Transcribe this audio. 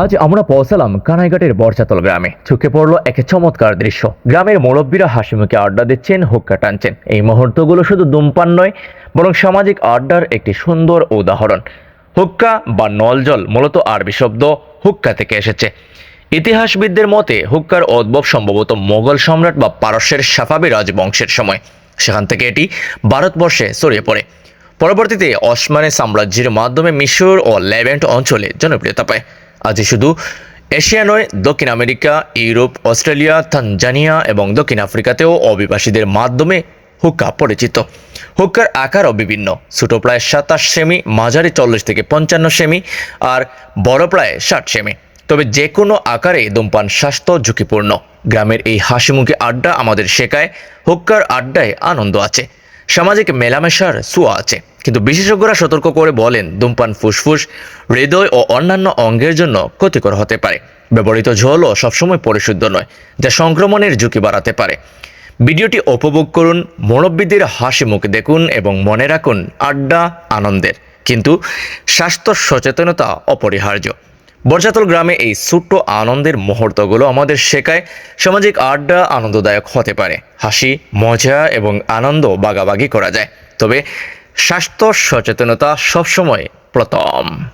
আজ আমরা পৌঁছালাম কানাইঘাটের বর্ষাতল গ্রামে। চোখে পড়ল এক চমৎকার দৃশ্য। গ্রামের মুরব্বীরা হাসি মুখে আড্ডা দিচ্ছেন, হুক্কা টানছেন। এই মুহূর্তগুলো শুধু ধূমপান নয়, বরং সামাজিক আড্ডার একটি সুন্দর উদাহরণ। হুক্কা বা নলজল মূলত আরবি শব্দ হুক্কা থেকে এসেছে। ইতিহাসবিদদের মতে, হুক্কার উদ্ভব সম্ভবত মোগল সম্রাট বা পারস্যের সাফাবি রাজবংশের সময়। সেখান থেকে এটি ভারতবর্ষে ছড়িয়ে পড়ে। পরবর্তীতে অসমানি সাম্রাজ্যের মাধ্যমে মিশর ও লেভেন্ট অঞ্চলে জনপ্রিয়তা পায়। আজই শুধু এশিয়া নয়, দক্ষিণ আমেরিকা, ইউরোপ, অস্ট্রেলিয়া, তানজানিয়া এবং দক্ষিণ আফ্রিকাতেও অভিবাসীদের মাধ্যমে হুক্কা পরিচিত। হুক্কার আকারও বিভিন্ন। ছোট প্রায় সাতাশ সেমি, মাঝারি চল্লিশ থেকে পঞ্চান্ন সেমি আর বড় প্রায় ষাট সেমি। তবে যে কোনো আকারে ধূমপান স্বাস্থ্য ঝুঁকিপূর্ণ। গ্রামের এই হাসিমুখী আড্ডা আমাদের শেখায়, হুক্কার আড্ডায় আনন্দ আছে। সামাজিক মেলামেশার ছোঁয়া আছে। কিন্তু বিশেষজ্ঞরা সতর্ক করে বলেন, ধূমপান, ফুসফুস, হৃদয় ও অন্যান্য অঙ্গের জন্য ক্ষতিকর হতে পারে। ব্যবহৃত ঝোলও সবসময় পরিশুদ্ধ নয়, যা সংক্রমণের ঝুঁকি বাড়াতে পারে। ভিডিওটি উপভোগ করুন, মুরব্বীদের হাসি মুখ দেখুন এবং মনে রাখুন, আড্ডা আনন্দের। কিন্তু স্বাস্থ্য সচেতনতা অপরিহার্য। বর্ষাতল গ্রামে এই ছোট্ট আনন্দের মুহূর্তগুলো আমাদের শেখায় সামাজিক আড্ডা আনন্দদায়ক হতে পারে। হাসি, মজা এবং আনন্দ বাগাবাগি করা যায়। তবে স্বাস্থ্য সচেতনতা সবসময় প্রথম।